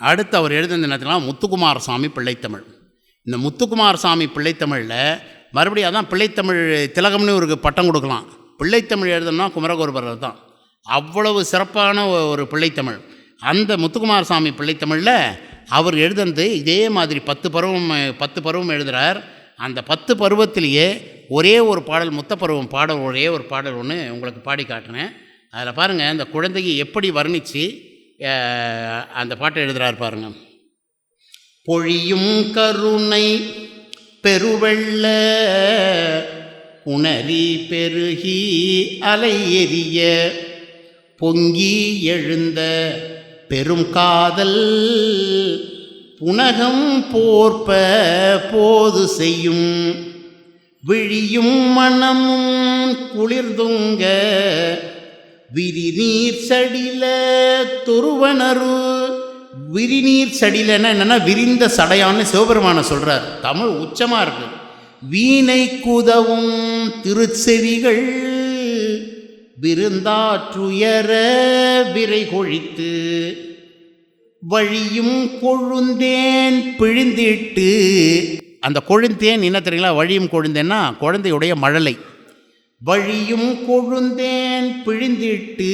அடுத்து அவர் எழுதின என்னத்துலாம் முத்துக்குமாரசாமி பிள்ளைத்தமிழ். இந்த முத்துக்குமாரசாமி பிள்ளைத்தமிழில் மறுபடியும் அதான் பிள்ளைத்தமிழ் திலகம்னு ஒரு பட்டம் கொடுக்கலாம். பிள்ளைத்தமிழ் எழுதணும்னா குமரகுருபரர் தான். அவ்வளவு சிறப்பான ஒரு பிள்ளைத்தமிழ். அந்த முத்துக்குமாரசாமி பிள்ளைத்தமிழில் அவர் எழுதுனது இதே மாதிரி பத்து பருவம் பத்து பருவம் எழுதுகிறார் அந்த பத்து பருவத்திலேயே ஒரே ஒரு பாடல் முத்த பருவம் பாடல் ஒரே ஒரு பாடல் ஒன்று உங்களுக்கு பாடி காட்டினேன் அதில் பாருங்கள் அந்த குழந்தையை எப்படி வர்ணித்து அந்த பாட்டை எழுதுகிறார் பாருங்க. பொழியும் கருணை பெருவெள்ள உணரி பெருகி அலை எரிய பொங்கி எழுந்த பெரும் காதல் புனகம் போர்ப்ப போது செய்யும் விழியும் மனமும் குளிர்துங்க விரிநீர் சடில துருவனரு. விரிநீர் சடிலன்னா என்னன்னா விரிந்த சடையான்னு சிவபெருமான சொல்கிறார் தமிழ் உச்சமாக இருக்குது வீணை குதவும் திருச்செவிகள் விருந்தாற்றுயர விரை கொழித்து வழியும் கொழுந்தேன் பிழிந்திட்டு. அந்த கொழுந்தேன் என்ன தெரியுங்களா? வழியும் கொழுந்தேன்னா குழந்தையுடைய மழலை. வழியும் கொழுந்தேன் பிழிந்திட்டு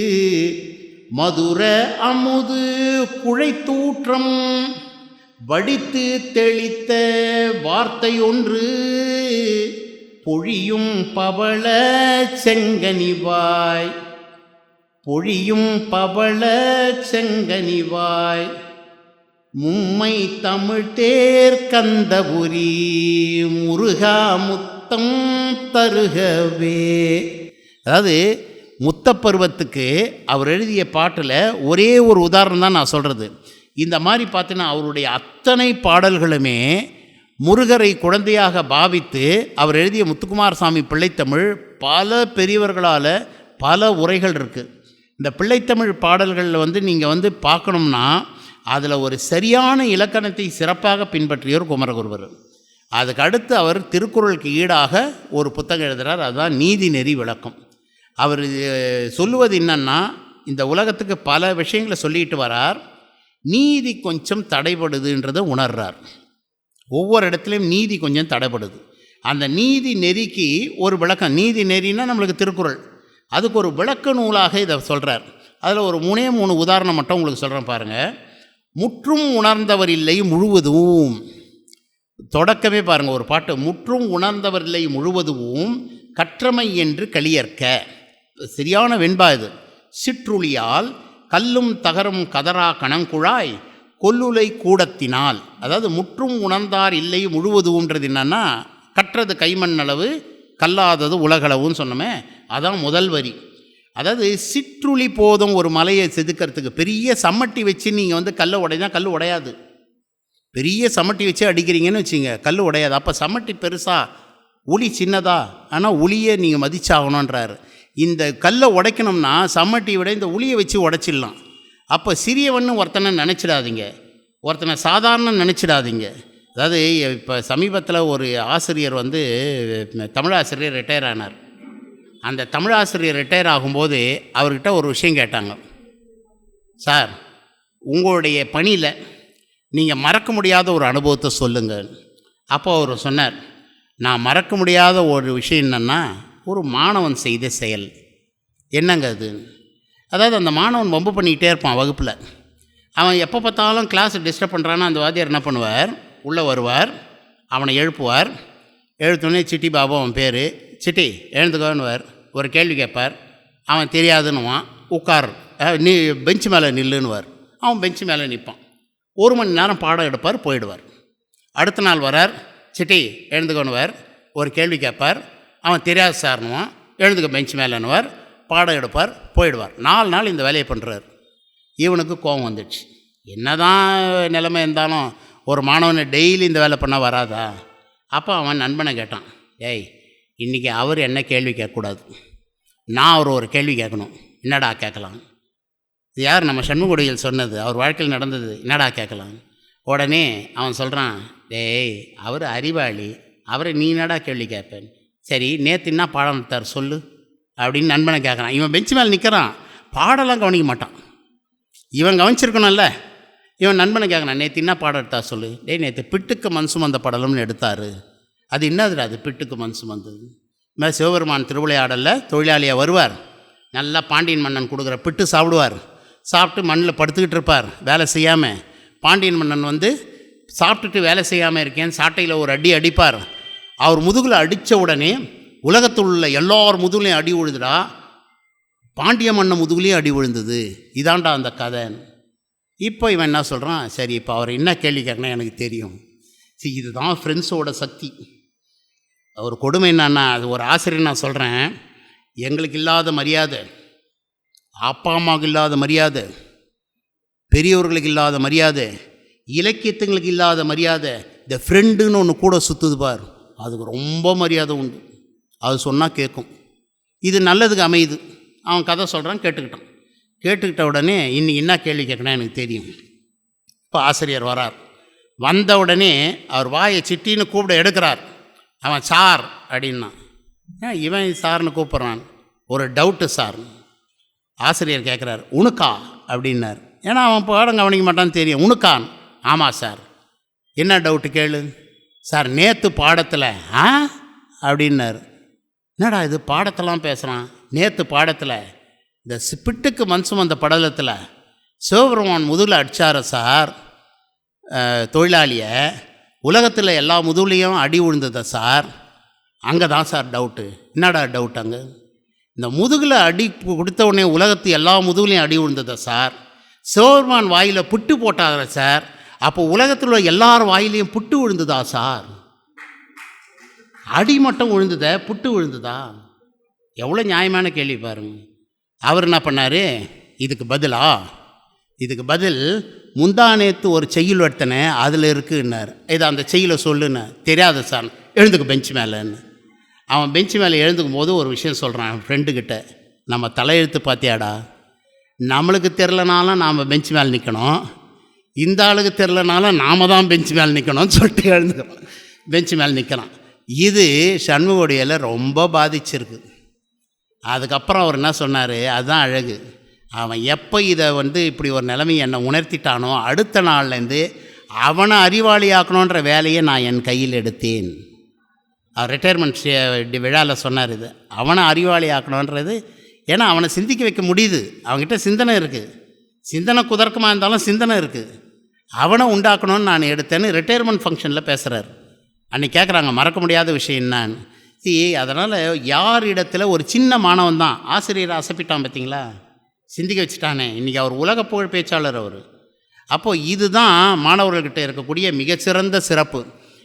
மதுர அமுது குழைத்தூற்றம் வடித்து தெளித்த வார்த்தையொன்று பொழியும் பவள செங்கனிவாய். பொழியும் பவள செங்கனிவாய். மும்மை தமிழ் தேர் கந்தபுரி முருகா முத்தம் தருகவே. அதாவது முத்த பருவத்துக்கு அவர் எழுதிய பாட்டில் ஒரே ஒரு உதாரணம் தான் நான் சொல்கிறது இந்த மாதிரி பார்த்தீங்கன்னா அவருடைய அத்தனை பாடல்களுமே முருகரை குழந்தையாக பாவித்து அவர் எழுதிய முத்துக்குமாரசாமி பிள்ளைத்தமிழ் பல பெரியவர்களால் பல உரைகள் இருக்குது இந்த பிள்ளைத்தமிழ் பாடல்களில் வந்து நீங்கள் வந்து பார்க்கணும்னா அதில் ஒரு சரியான இலக்கணத்தை சிறப்பாக பின்பற்றியவர் குமரகுருவர். அதுக்கு அடுத்து அவர் திருக்குறளுக்கு ஈடாக ஒரு புத்தகம் எழுதுகிறார் அதுதான் நீதி நெறி விளக்கம். அவர் சொல்லுவது என்னன்னா இந்த உலகத்துக்கு பல விஷயங்களை சொல்லிட்டு வரார். நீதி கொஞ்சம் தடைபடுதுன்றதை உணர்றார். ஒவ்வொரு இடத்துலையும் நீதி கொஞ்சம் தடைப்படுது அந்த நீதி நெறிக்கு ஒரு விளக்கம். நீதி நெறின்னா நம்மளுக்கு திருக்குறள். அதுக்கு ஒரு விளக்க நூலாக இதை சொல்கிறார் அதில் ஒரு மூணே மூணு உதாரணம் மட்டும் உங்களுக்கு சொல்கிறேன் பாருங்கள் முற்றும் உணர்ந்தவர் இல்லை முழுவதும். தொடக்கமே பாருங்கள் ஒரு பாட்டு. முற்றும் உணர்ந்தவர் இல்லை முழுவதும் கற்றமை என்று களியற்க. சரியான வெண்பா இது. சிற்றுளியால் கல்லும் தகரும் கதரா கணங்குழாய் கொல்லுலை கூடத்தினால். அதாவது முற்றும் உணர்ந்தார் இல்லை முழுவதும்ன்றது என்னன்னா கற்றது கைமண் அளவு கல்லாதது உலகளவுன்னு சொன்னோமே அதான் முதல் வரி. அதாவது சிற்றுளி போதும் ஒரு மலையை செதுக்கிறதுக்கு. பெரிய சம்மட்டி வச்சு நீங்கள் வந்து கல்லை உடைஞ்சா கல் உடையாது. பெரிய சமட்டி வச்சு அடிக்கிறீங்கன்னு வச்சுங்க கல் உடையாது. அப்போ சமட்டி பெருசா உளி சின்னதா ஆனால் உளியை நீங்கள் மதிச்சாகணுன்றாரு இந்த கல்லை உடைக்கணும்னா சமட்டி விட இந்த உளியை வச்சு உடைச்சிடலாம். அப்போ சிறியவன்னு ஒருத்தனை நினச்சிடாதீங்க. ஒருத்தனை சாதாரண நினச்சிடாதீங்க. அதாவது இப்போ சமீபத்தில் ஒரு ஆசிரியர் வந்து தமிழ் ஆசிரியர் ரிட்டையர் ஆனார். அந்த தமிழ் ஆசிரியர் ரிட்டையர் ஆகும்போது அவர்கிட்ட ஒரு விஷயம் கேட்டாங்க. சார் உங்களுடைய பணியில் நீங்கள் மறக்க முடியாத ஒரு அனுபவத்தை சொல்லுங்கள். அப்போ அவர் சொன்னார் நான் மறக்க முடியாத ஒரு விஷயம் என்னென்னா ஒரு மாணவன் செய்த செயல். என்னங்க அது? அதாவது அந்த மாணவன் வம்பு பண்ணிக்கிட்டே இருப்பான் வகுப்பில். அவன் எப்போ பார்த்தாலும் கிளாஸ் டிஸ்டர்ப் பண்ணுறான்னா அந்த வாத்தியார் என்ன பண்ணுவார்? உள்ளே வருவார் அவனை எழுப்புவார். எழுத்தோடனே சிட்டி பாபு அவன் பேர். சிட்டி எழுந்துக்கோன்னுவார். ஒரு கேள்வி கேட்பார். அவன் தெரியாதுன்னுவான். உட்கார். நீ பெஞ்ச் மேலே நில்லுன்னுவார். அவன் பெஞ்ச் மேலே நிற்பான் ஒரு மணி நேரம் பாடம் எடுப்பார் போயிடுவார். அடுத்த நாள் வரார் சிட்டி எழுந்துக்கணுவார் ஒரு கேள்வி கேட்பார் அவன் தெரியாத சார்னுவான் எழுந்துக்க பெஞ்ச் மேலேன்னுவார் பாடம் எடுப்பார் போயிடுவார். நாலு நாள் இந்த வேலையை பண்ணுறாரு இவனுக்கு கோபம் வந்துடுச்சு. என்னதான் நிலைமை இருந்தாலும் ஒரு மாணவனை டெய்லி இந்த வேலை பண்ணால் வராதா? அப்போ அவன் நண்பனை கேட்டான். ஏய் இன்றைக்கி அவர் என்ன கேள்வி கேட்கக்கூடாது? நான் அவர் ஒரு கேள்வி கேட்கணும். என்னடா கேட்கலாம்? இது யார் நம்ம சண்முகொடியில் சொன்னது? அவர் வாழ்க்கையில் நடந்தது. என்னடா கேட்கலாம்? உடனே அவன் சொல்கிறான் டேய் அவர் அறிவாளி. அவரை நீ என்னடா கேள்வி கேட்பேன்? சரி நேற்று என்ன பாடம் எடுத்தார் சொல்லு? அப்படின்னு நண்பனை கேட்குறான். இவன் பெஞ்ச் மேலே நிற்கிறான் பாடலாம் கவனிக்க மாட்டான். இவன் கவனிச்சிருக்கணும்ல? இவன் நண்பனை கேட்குறான் நேற்று என்ன பாடம் எடுத்தா சொல்லு? டேய் நேற்று பிட்டுக்கு மண் சுமந்த படலம்னு எடுத்தார். அது என்னதுடா அது பிட்டுக்கு மண் சுமந்தது இந்த சிவபெருமான் திருவிளையாடலில் தொழிலாளியாக வருவார். நல்லா பாண்டியன் மன்னன் கொடுக்குற பிட்டு சாப்பிடுவார். சாப்பிட்டு மண்ணில் படுத்துக்கிட்டு இருப்பார் வேலை செய்யாமல் பாண்டியன் மன்னன் வந்து சாப்பிட்டுட்டு வேலை செய்யாமல் இருக்கேன் சாட்டையில் ஒரு அடி அடிப்பார். அவர் முதுகில் அடித்த உடனே உலகத்தில் உள்ள எல்லார் முதுகுலையும் அடி விழுதுடா. பாண்டிய மன்னன் முதுகுலையும் அடி விழுந்தது. இதாண்டா அந்த கதை. இப்போ இவன் என்ன சொல்கிறான் சரி இப்போ அவர் என்ன கேள்வி கேட்கணும் எனக்கு தெரியும். சரி இதுதான் ஃப்ரெண்ட்ஸோட சக்தி. ஒரு கொடுமை என்னன்னா அது ஒரு ஆசிரியர் நான் சொல்கிறேன் எங்களுக்கு இல்லாத மரியாதை. அப்பா அம்மாவுக்கு இல்லாத மரியாதை பெரியவர்களுக்கு இல்லாத மரியாதை இலக்கியத்துங்களுக்கு இல்லாத மரியாதை இந்த ஃப்ரெண்டுன்னு ஒன்று கூட சுற்றுது பார். அதுக்கு ரொம்ப மரியாதை உண்டு. அது சொன்னால் கேட்கும் இது நல்லதுக்கு அமையுது. அவன் கதை சொல்கிறான் கேட்டுக்கிட்டான். கேட்டுக்கிட்ட உடனே இன்னைக்கு என்ன கேள்வி கேட்கணும் எனக்கு தெரியும். இப்போ ஆசிரியர் வரார். வந்த உடனே அவர் வாயை சிட்டின்னு கூப்பிட எடுக்கிறார். அவன் சார் அப்படின்னா. ஏன் இவன் சார்னு கூப்பிட்றான்? ஒரு டவுட்டு சார் ஆசிரியர் கேட்குறார் உனக்கா? அப்படின்னார். ஏன்னா அவன் பாடம் கவனிக்க மாட்டான்னு தெரியும். உனக்கான்? ஆமாம் சார். என்ன டவுட்டு கேளு? சார் நேற்று பாடத்தில் ஆ? அப்படின்னார். என்னடா இது? பாடத்தெல்லாம் பேசுகிறான் நேற்று பாடத்தில் இந்த சிப்பிட்டுக்கு மண் சுமந்த படலத்தில் சிவபெருமான் முதுகில் அடித்தார சார் தொழிலாளியை. உலகத்தில் எல்லா முதுகுலையும் அடி விழுந்ததா சார். அங்கே தான் சார் டவுட்டு என்னடா டவுட் அங்கே? இந்த முதுகில் அடி கொடுத்த உடனே உலகத்து எல்லா முதுகுலையும் அடி விழுந்ததா சார். சிவபெருமான் வாயில் புட்டு போட்டாங்க சார். அப்போ உலகத்தில் உள்ள எல்லார் வாயிலையும் புட்டு விழுந்ததா சார்? அடி மட்டும் விழுந்தத புட்டு விழுந்ததா எவ்வளோ நியாயமான கேள்வி பாருங்க. அவர் என்ன பண்ணார்? இதுக்கு பதிலா? இதுக்கு பதில் முந்தானேத்து ஒரு செய்யுள் எடுத்தனே அதில் இருக்குன்னார். இதை அந்த செய்யலை சொல்லுன்னு. தெரியாத சார். எழுந்துக்கு பெஞ்ச் மேலேன்னு. அவன் பெஞ்ச் மேலே எழுந்துக்கும் போது ஒரு விஷயம் சொல்கிறான் என் ஃப்ரெண்டுக்கிட்ட நம்ம தலையெழுத்து பார்த்தியாடா? நம்மளுக்கு தெரிலனாலும் நாம் பெஞ்சு மேலே நிற்கணும் இந்த ஆளுக்கு தெரிலனாலும் நாம் தான் பெஞ்ச் மேலே நிற்கணும்னு சொல்லிட்டு எழுந்துக்கிறோம் பெஞ்ச் மேலே நிற்கிறான் இது சண்முகோடியில் ரொம்ப பாதிச்சிருக்கு. அதுக்கப்புறம் அவர் என்ன சொன்னார்? அதுதான் அழகு. அவன் எப்போ இதை வந்து இப்படி ஒரு நிலைமை என்னை உணர்த்திட்டானோ அடுத்த நாள்லேருந்து அவனை அறிவாளியாக்கணுன்ற வேலையை நான் என் கையில் எடுத்தேன். அவர் ரிட்டையர்மெண்ட் விழாவில் சொன்னார் இது. அவனை அறிவாளி ஆக்கணுன்றது ஏன்னா அவனை சிந்திக்க வைக்க முடியுது. அவன்கிட்ட சிந்தனை இருக்குது சிந்தனை குதர்க்கமாக இருந்தாலும் சிந்தனை இருக்குது அவனை உண்டாக்கணும்னு நான் எடுத்தேன்னு ரிட்டையர்மெண்ட் ஃபங்க்ஷனில் பேசுகிறார் அன்னைக்கு கேட்குறாங்க மறக்க முடியாத விஷயம் என்னான்னு? சி அதனால் யார் இடத்துல ஒரு சின்ன மாணவன் தான் ஆசிரியரை அசப்பிட்டான் பார்த்தீங்களா சிந்திக்க வச்சுட்டானே. இன்றைக்கி அவர் உலக புகழ் பேச்சாளர் அவர். அப்போது இதுதான் மாணவர்கள்கிட்ட இருக்கக்கூடிய மிகச்சிறந்த சிறப்பு.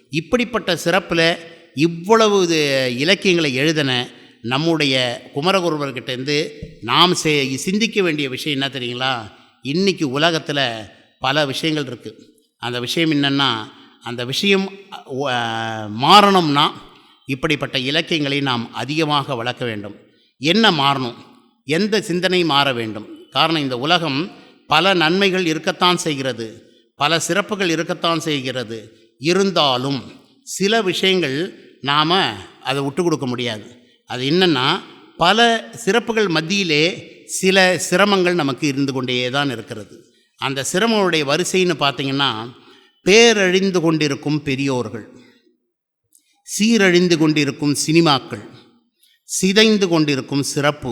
இப்படிப்பட்ட சிறப்பில் இவ்வளவு இது இலக்கியங்களை எழுதின நம்முடைய குமரகுருவர்கிட்டேருந்து நாம் செ சிந்திக்க வேண்டிய விஷயம் என்ன தெரியுங்களா? இன்றைக்கி உலகத்தில் பல விஷயங்கள் இருக்குது அந்த விஷயம் என்னென்னா அந்த விஷயம் மாறணும்னா இப்படிப்பட்ட இலக்கியங்களை நாம் அதிகமாக வளர்க்க வேண்டும். என்ன மாறணும்? எந்த சிந்தனை மாற வேண்டும்? காரணம் இந்த உலகம் பல நன்மைகள் இருக்கத்தான் செய்கிறது. பல சிறப்புகள் இருக்கத்தான் செய்கிறது. இருந்தாலும் சில விஷயங்கள் நாம் அதை விட்டு கொடுக்க முடியாது. அது என்னென்னா பல சிறப்புகள் மத்தியிலே சில சிரமங்கள் நமக்கு இருந்து கொண்டே தான் இருக்கிறது. அந்த சிரமங்களுடைய வரிசைன்னு பார்த்தீங்கன்னா பேரழிந்து கொண்டிருக்கும் பெரியோர்கள் சீரழிந்து கொண்டிருக்கும் சினிமாக்கள் சிதைந்து கொண்டிருக்கும் சிறப்பு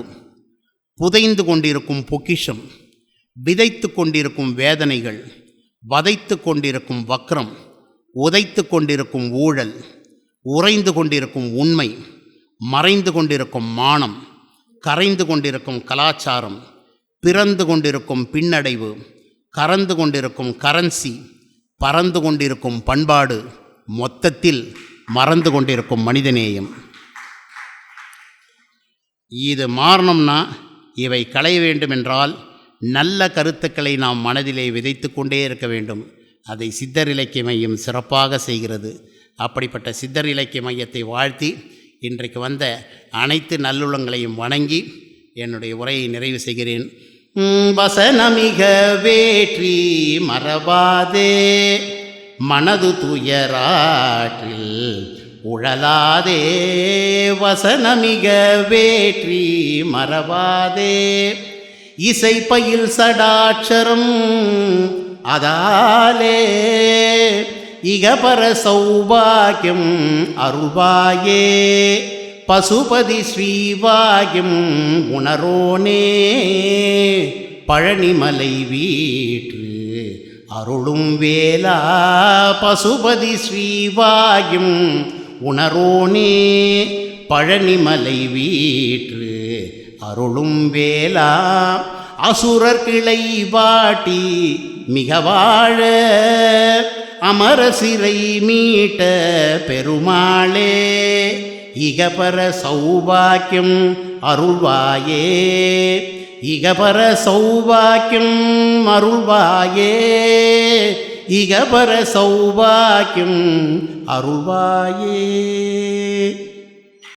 புதைந்து கொண்டிருக்கும் பொக்கிஷம் விதைத்து கொண்டிருக்கும் வேதனைகள் வதைத்து கொண்டிருக்கும் வக்ரம் உதைத்து கொண்டிருக்கும் ஊழல் உறைந்து கொண்டிருக்கும் உண்மை மறைந்து கொண்டிருக்கும் மானம் கரைந்து கொண்டிருக்கும் கலாச்சாரம் பிறந்து கொண்டிருக்கும் பின்னடைவு கறந்து கொண்டிருக்கும் கரன்சி பறந்து கொண்டிருக்கும் பண்பாடு மொத்தத்தில் மறந்து கொண்டிருக்கும் மனிதநேயம். இது மாறணும்னா இவை களைய வேண்டுமென்றால் நல்ல கருத்துக்களை நாம் மனதிலே விதைத்து கொண்டே இருக்க வேண்டும். அதை சித்தர் இலக்கிய மையம் சிறப்பாக செய்கிறது. அப்படிப்பட்ட சித்தர் இலக்கிய மையத்தை வாழ்த்தி இன்றைக்கு வந்த அனைத்து நல்லுள்ளங்களையும் வணங்கி என்னுடைய உரையை நிறைவு செய்கிறேன். வசனமிக வேற்றி மறவாதே. மனது துயராற்றில் உழலாதே. வசனமிக வேற்றி மறவாதே. இசை பயில் சடாட்சரம் அதாலே இகபர சௌபாகியம் அருள்வாயே பசுபதி ஸ்ரீவாகியம் உணரோனே. பழனிமலை வீற்று அருளும் வேலா பசுபதி ஸ்ரீவாயும் உணரோனே. பழனிமலை வீற்று அருளும் வேலா அசுரர் கிளை வாட்டி மிக வாழ அமர சிறை மீட்ட பெருமாளே இகபர சௌபாக்கியம் அருள்வாயே இகபர சௌபாக்கியம் அருள்வாயே இகபர சௌபாக்கியம் அருள்வாயே.